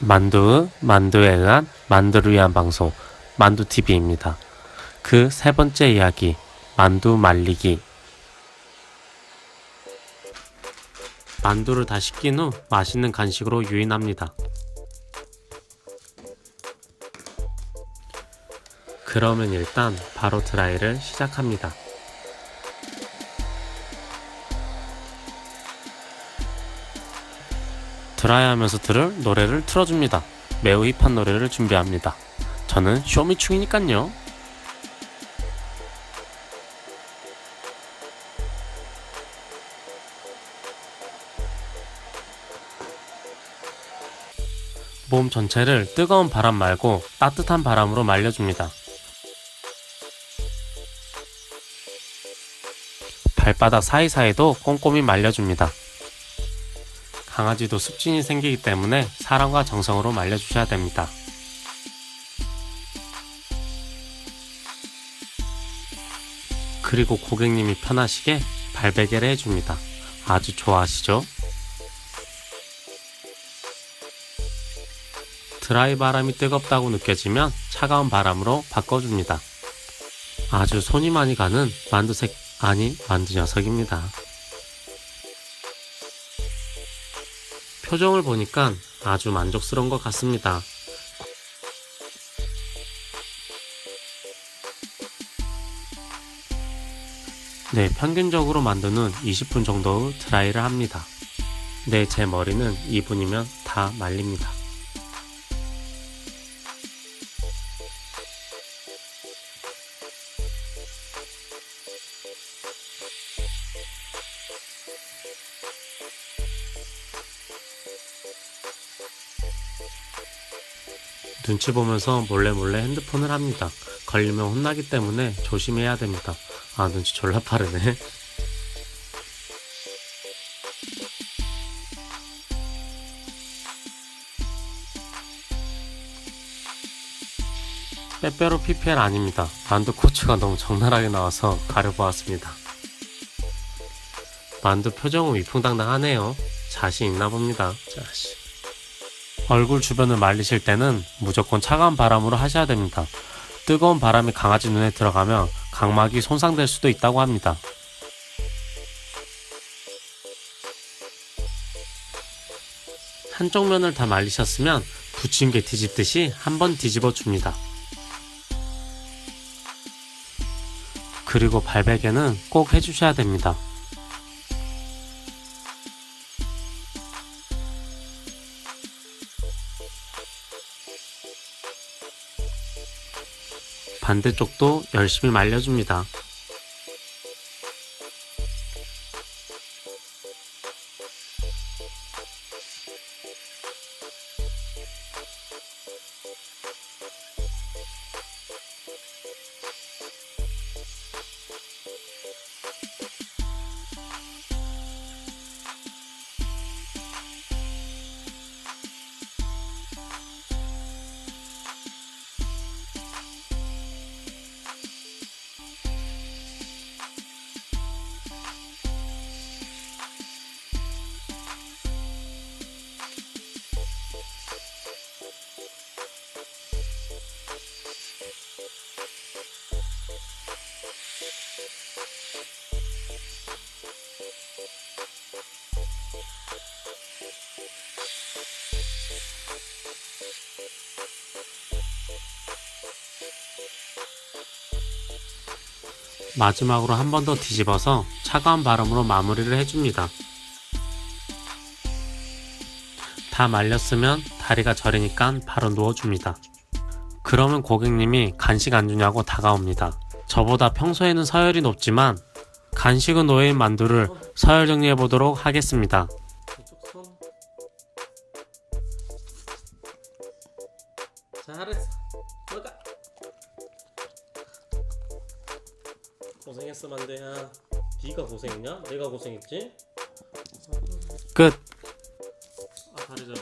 만두, 만두에 의한 만두를 위한 방송, 만두TV입니다. 그 세 번째 이야기, 만두 말리기. 만두를 다 식긴 후 맛있는 간식으로 유인합니다. 그러면 일단 바로 드라이를 시작합니다. 드라이하면서 들을 노래를 틀어줍니다. 매우 힙한 노래를 준비합니다. 저는 쇼미충이니깐요. 몸 전체를 뜨거운 바람 말고 따뜻한 바람으로 말려줍니다. 발바닥 사이사이도 꼼꼼히 말려줍니다. 강아지도 습진이 생기기 때문에 사랑과 정성으로 말려주셔야 됩니다. 그리고 고객님이 편하시게 발베개를 해줍니다. 아주 좋아하시죠? 드라이 바람이 뜨겁다고 느껴지면 차가운 바람으로 바꿔줍니다. 아주 손이 많이 가는 만두색, 아니, 만두 녀석입니다. 표정을 보니까 아주 만족스러운 것 같습니다. 네, 평균적으로 만두는 20분 정도 드라이를 합니다. 네, 제 머리는 2분이면 다 말립니다. 눈치 보면서 몰래 몰래 핸드폰을 합니다. 걸리면 혼나기 때문에 조심해야 됩니다. 아, 눈치 졸라 빠르네. 빼빼로 PPL 아닙니다. 만두 코츠가 너무 적나라하게 나와서 가려보았습니다. 만두 표정은 위풍당당하네요. 자신 있나 봅니다. 자식. 얼굴 주변을 말리실 때는 무조건 차가운 바람으로 하셔야 됩니다. 뜨거운 바람이 강아지 눈에 들어가면 각막이 손상될 수도 있다고 합니다. 한쪽 면을 다 말리셨으면 부침개 뒤집듯이 한번 뒤집어 줍니다. 그리고 발베개는 꼭 해주셔야 됩니다. 반대쪽도 열심히 말려줍니다. 마지막으로 한 번 더 뒤집어서 차가운 바람으로 마무리를 해줍니다. 다 말렸으면 다리가 저리니까 바로 누워줍니다. 그러면 고객님이 간식 안 주냐고 다가옵니다. 저보다 평소에는 서열이 높지만 간식은 노예인 만두를 서열 정리해 보도록 하겠습니다. 잘했어. 들어 고생했어 만두야. 아, 네가 고생했냐? 내가 고생했지? 끝. 아 다리 저리.